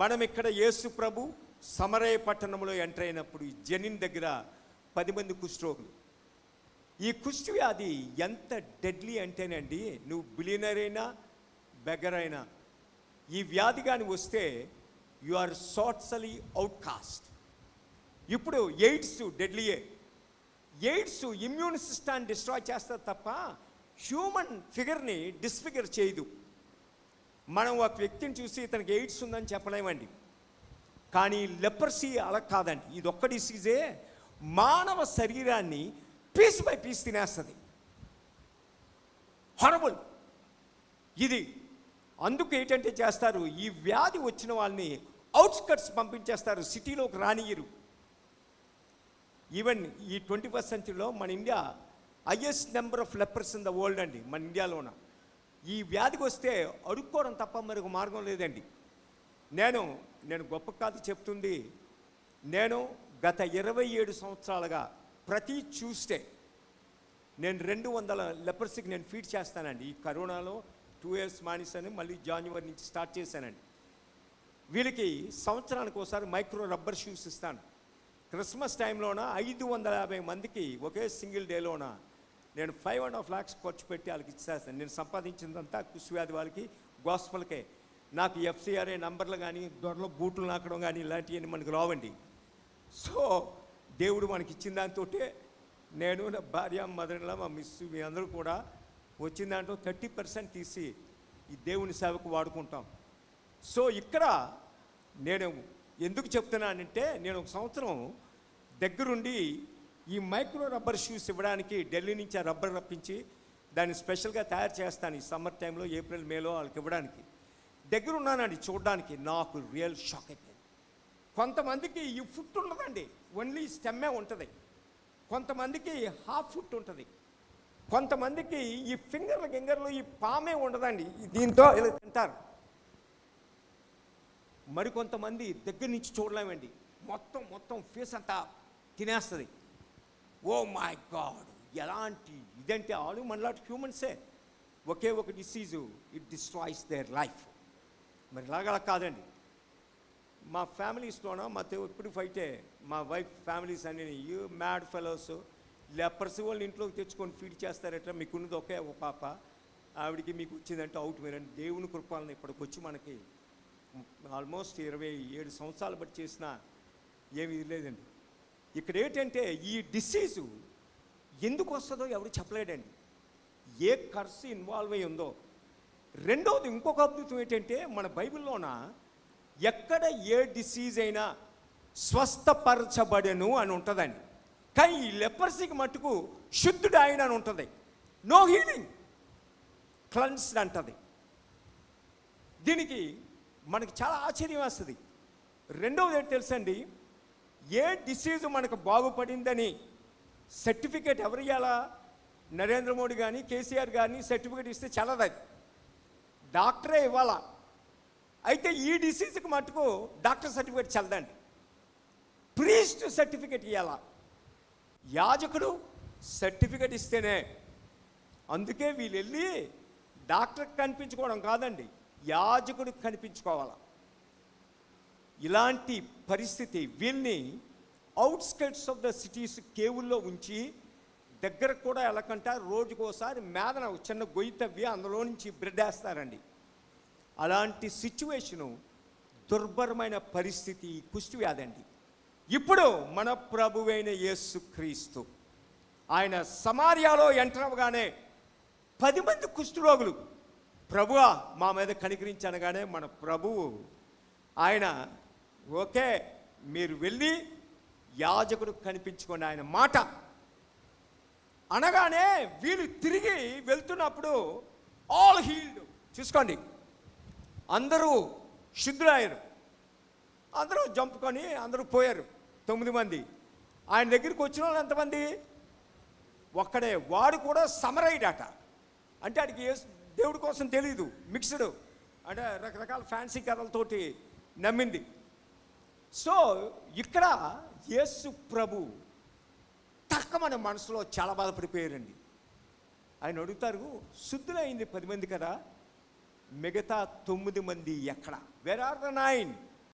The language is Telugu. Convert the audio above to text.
మనం ఇక్కడ యేసు ప్రభు సమరయ పట్టణంలో ఎంటర్ అయినప్పుడు ఈ జనిన్ దగ్గర పది మంది కుష్ఠరోగులు. ఈ కుష్టి వ్యాధి ఎంత డెడ్లీ అంటేనండి నువ్వు బిలినర్ అయినా బెగర్ అయినా ఈ వ్యాధి కానీ వస్తే you are socially outcast ఇప్పుడు ఎయిడ్స్ డెడ్లీయే ఎయిడ్స్ ఇమ్యూన్ సిస్టాన్ని డిస్ట్రాయ్ చేస్తారు తప్ప హ్యూమన్ ఫిగర్ని డిస్ఫిగర్ చేయదు. మనం ఒక వ్యక్తిని చూసి ఇతనికి ఎయిడ్స్ ఉందని చెప్పలేమండి. కానీ లెపర్సీ అలా కాదండి. ఇది ఒక్క డిసీజే మానవ శరీరాన్ని పీస్ బై పీస్ తినేస్తుంది. హొరబుల్ ఇది అందుకు ఏంటంటే చేస్తారు ఈ వ్యాధి వచ్చిన వాళ్ళని అవుట్స్కట్స్ పంపించేస్తారు సిటీలోకి రానియరు ఈవెన్ ఈ ట్వంటీ ఫస్ట్ సెంచరీలో మన India highest number of lepers in the world అండి మన ఇండియాలోన. ఈ వ్యాధికి వస్తే అడుక్కోవడం తప్ప మరొక మార్గం లేదండి. నేను నేను గొప్ప కాదు చెప్తుంది. నేను గత ఇరవై ఏడు సంవత్సరాలుగా ప్రతి ట్యూస్డే నేను రెండు వందల లెపర్సీకి నేను ఫీడ్ చేస్తానండి. ఈ కరోనాలో టూ ఇయర్స్ మానేశాను మళ్ళీ జాన్యువరి నుంచి స్టార్ట్ చేశానండి. వీళ్ళకి సంవత్సరానికి ఒకసారి మైక్రో రబ్బర్ షూస్ ఇస్తాను. క్రిస్మస్ టైంలోన ఐదు వందల యాభై మందికి ఒకే సింగిల్ డేలోన నేను ఫైవ్ అండ్ హాఫ్ ల్యాక్స్ ఖర్చు పెట్టి వాళ్ళకి ఇచ్చేస్తాను. నేను సంపాదించిందంతా కుష్వ్యాధి వాళ్ళకి గోస్పల్కే. నాకు ఎఫ్సిఆర్ఏ నంబర్లు కానీ దొరలో బూట్లు నాకడం కానీ ఇలాంటివన్నీ మనకు రావండి. సో దేవుడు మనకి ఇచ్చిన దాంతో నేను నా భార్య మదర్లా మా మిస్ మీ అందరూ కూడా వచ్చిన దాంట్లో థర్టీ పర్సెంట్ తీసి ఈ దేవుని సేవకు వాడుకుంటాం. సో ఇక్కడ నేను ఎందుకు చెప్తున్నానంటే నేను ఒక సంవత్సరం దగ్గరుండి ఈ మైక్రో రబ్బర్ షూస్ ఇవ్వడానికి ఢిల్లీ నుంచి ఆ రబ్బర్ రప్పించి దాన్ని స్పెషల్గా తయారు చేస్తాను ఈ సమ్మర్ టైంలో ఏప్రిల్ మేలో వాళ్ళకి ఇవ్వడానికి. దగ్గర ఉన్నానండి చూడడానికి నాకు రియల్ షాక్ అయిపోయింది. కొంతమందికి ఈ ఫుట్ ఉండదండి ఓన్లీ స్టెమ్మే ఉంటుంది. కొంతమందికి హాఫ్ ఫుట్ ఉంటుంది. కొంతమందికి ఈ ఫింగర్ల గింగర్లు ఈ పామే ఉండదండి దీంతో ఇలా తింటారు. మరికొంతమంది దగ్గర నుంచి చూడలేమండి మొత్తం మొత్తం ఫేస్ అంతా తినేస్తుంది. ఓ మై గాడ్ ఎలాంటి ఇదంటే ఆలు మనలాంటి హ్యూమన్సే. ఒకే ఒక disease it destroys their life. మరి ఇలాగలా కాదండి. మా ఫ్యామిలీస్లోనో మాతో ఎప్పుడు ఫైటే మా వైఫ్ ఫ్యామిలీస్ అన్ని యూ మ్యాడ్ ఫెలోస్ లెపర్స్ వాళ్ళు ఇంట్లోకి తెచ్చుకొని ఫీడ్ చేస్తారట మీకున్నది ఒకే ఒక పాప. ఆవిడికి మీకు వచ్చిందంటే అవుట్ మీరండి. దేవుని కృపాలను ఇప్పటికి వచ్చి మనకి ఆల్మోస్ట్ ఇరవై ఏడు సంవత్సరాలు బట్టి చేసినా ఏమీ లేదండి ఇక్కడ ఏంటంటే ఈ డిసీజు ఎందుకు వస్తుందో ఎవరు చెప్పలేడండి. ఏ ఖర్చు ఇన్వాల్వ్ అయి ఉందో. రెండవది ఇంకొక అద్భుతం ఏంటంటే మన బైబిల్లోన ఎక్కడ ఏ డిసీజ్ అయినా స్వస్థపరచబడను అని ఉంటుందండి. కానీ ఈ లెపర్సీకి మట్టుకు శుద్ధుడు ఆయన అని ఉంటుంది. నో హీలింగ్ క్లన్స్డ్ అంటది. దీనికి మనకి చాలా ఆశ్చర్యం వస్తుంది. రెండవది ఏంటి తెలుసండి? ఏ డిసీజ్ మనకు బాగుపడిందని సర్టిఫికేట్ ఎవరు ఇవ్వాలా నరేంద్ర మోడీ కానీ కేసీఆర్ కానీ సర్టిఫికేట్ ఇస్తే చల్లదు అది డాక్టరే ఇవ్వాలా. అయితే ఈ డిసీజ్కి మటుకు డాక్టర్ సర్టిఫికేట్ చల్లదండి. ప్రీస్ట్ సర్టిఫికేట్ ఇవ్వాలా యాజకుడు సర్టిఫికేట్ ఇస్తేనే. అందుకే వీళ్ళు వెళ్ళి డాక్టర్కి కనిపించుకోవడం కాదండి యాజకుడికి కనిపించుకోవాలా. ఇలాంటి పరిస్థితి వీళ్ళని అవుట్స్కట్స్ ఆఫ్ ద సిటీస్ కేవుల్లో ఉంచి దగ్గర కూడా వెళ్ళకంట రోజుకోసారి మేదన చిన్న గొయ్యి తవ్వి అందులో నుంచి బ్రెడ్ వేస్తారండి. అలాంటి సిచ్యువేషను దుర్భరమైన పరిస్థితి ఈ కుష్టి వ్యాధి అండి. ఇప్పుడు మన ప్రభువైన యేసు క్రీస్తు ఆయన సమార్యాలో ఎంటర్ అవ్వగానే పది మంది కుష్ఠరోగులు ప్రభువా మా మీద కనికరించనగానే మన ప్రభువు ఆయన ఓకే మీరు వెళ్ళి యాజకుడు కనిపించుకొని ఆయన మాట. అనగానే వీళ్ళు తిరిగి వెళ్తున్నప్పుడు ఆల్ హీల్డ్ చూసుకోండి. అందరూ శుద్ధులయ్యారు. అందరూ జంపుకొని అందరూ పోయారు. తొమ్మిది మంది. ఆయన దగ్గరికి వచ్చిన వాళ్ళు ఎంతమంది? ఒక్కడే. వాడు కూడా సమరైడట అంటే ఆడికి దేవుడి కోసం తెలియదు మిక్స్డ్. అంటే రకరకాల ఫ్యాన్సీ కథలతోటి నమ్మింది. సో ఇక్కడ యేసు ప్రభు తక్కమని మనసులో చాలా బాధపడిపోయారండి ఆయన అడుగుతారు శుద్ధులైంది పది మంది కదా మిగతా తొమ్మిది మంది ఎక్కడ? Where are the nine